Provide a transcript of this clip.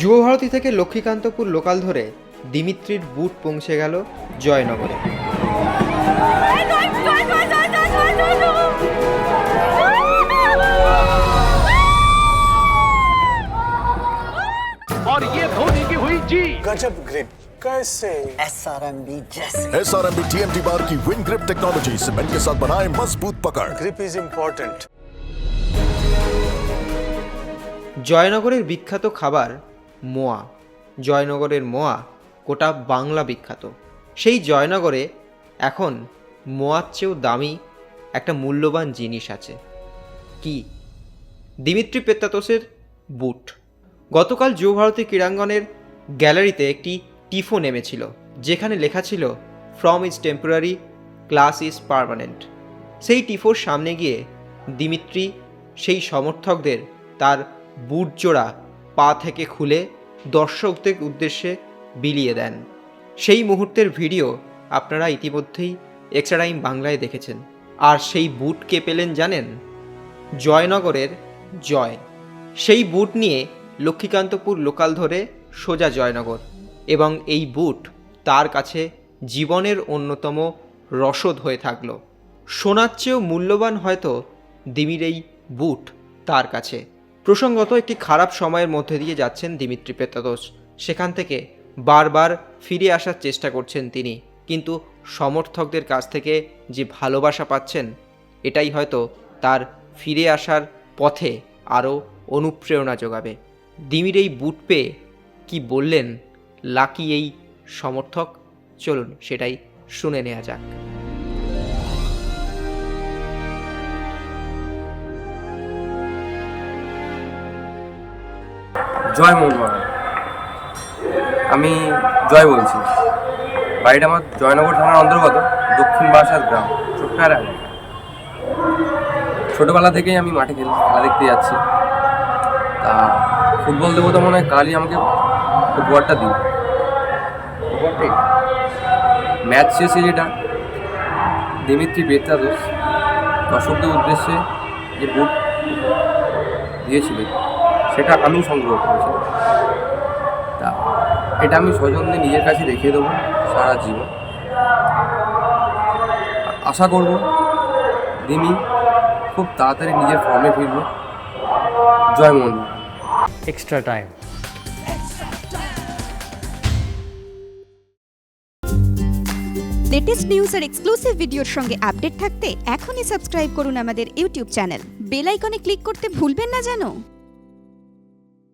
যুবভারতী থেকে লক্ষ্মীকান্তপুর লোকাল ধরে দিমিত্রির বুট পৌঁছে গেল জয়নগরে और ये धोनी की हुई जी गजब ग्रिप कैसे एस आर एम बी जैसे S R M B T M T bar की विन ग्रिप टेक्नोलॉजी सीमेंट के साथ बनाए मजबूत पकड़ ग्रिप इज इम्पोर्टेंट জয়নগরের বিখ্যাত খাবার মোয়া। জয়নগরের মোয়া গোটা বাংলা বিখ্যাত। সেই জয়নগরে এখন মোয়ার চেয়েও দামি একটা মূল্যবান জিনিস আছে। কি? দিমিত্রি পেত্তাতোসের বুট। গতকাল যুবভারতী ক্রীড়াঙ্গনের গ্যালারিতে একটি টিফো নেমেছিল, যেখানে লেখা ছিল form is temporary class is permanent সেই টিফোর সামনে গিয়ে দিমিত্রি সেই সমর্থকদের তার বুট জোড়া পা থেকে খুলে দর্শকদের উদ্দেশ্যে বিলিয়ে দেন। সেই মুহূর্তের ভিডিও আপনারা ইতিমধ্যেই এক্সট্রা টাইম বাংলায় দেখেছেন। আর সেই বুট কে পেলেন জানেন? জয়নগরের জয়। সেই বুট নিয়ে লক্ষ্মীকান্তপুর লোকাল ধরে সোজা জয়নগর এবং এই বুট তার কাছে জীবনের অন্যতম রসদ হয়ে থাকল। সোনার চেয়েও মূল্যবান হয়তো দিমির এই বুট তার কাছে। প্রসঙ্গত একটি খারাপ সময়ের মধ্যে দিয়ে যাচ্ছেন দিমিত্রি পেত্তাদোস সেখান থেকে বারবার ফিরে আসার চেষ্টা করছেন তিনি। কিন্তু সমর্থকদের কাছ থেকে যে ভালোবাসা পাচ্ছেন, এটাই হয়তো তার ফিরে আসার পথে আরও অনুপ্রেরণা যোগাবে। দিমির এই বুট পেয়ে কি বললেন লাকি এই সমর্থক? চলুন সেটাই শুনে নেওয়া যাক। জয় মোহনবাগান আমি জয় বলছি। বাড়িটা আমার জয়নগর থানার অন্তর্গত, দক্ষিণ বারাসাত গ্রাম ছোট্ট একটা ছোটোবেলা থেকেই আমি মাঠে খেলি খেলা দেখতে যাচ্ছি। তা ফুটবল দেবো তো মনে হয় কালই আমাকে উপহারটা দিই ম্যাচ শেষে যেটা দিমিত্রি বেত্রাদোস দর্শকদের উদ্দেশ্যে যে বুট দিয়েছিলেন সেটা আমি সংগ্রহ করেছি। তা এটা আমি স্বজনদের নিজের কাছে রেখে দেবো সারা জীবন। আশা করব রিমি খুব তাড়াতাড়ি নিজের ফর্মে ফিরব। জয় মন এক্সট্রা টাইম লেটেস্ট নিউজ আর এক্সক্লুসিভ ভিডিওর সঙ্গে আপডেট থাকতে এখনই সাবস্ক্রাইব করুন আমাদের ইউটিউব চ্যানেল বেল আইকনে ক্লিক করতে ভুলবেন না জানো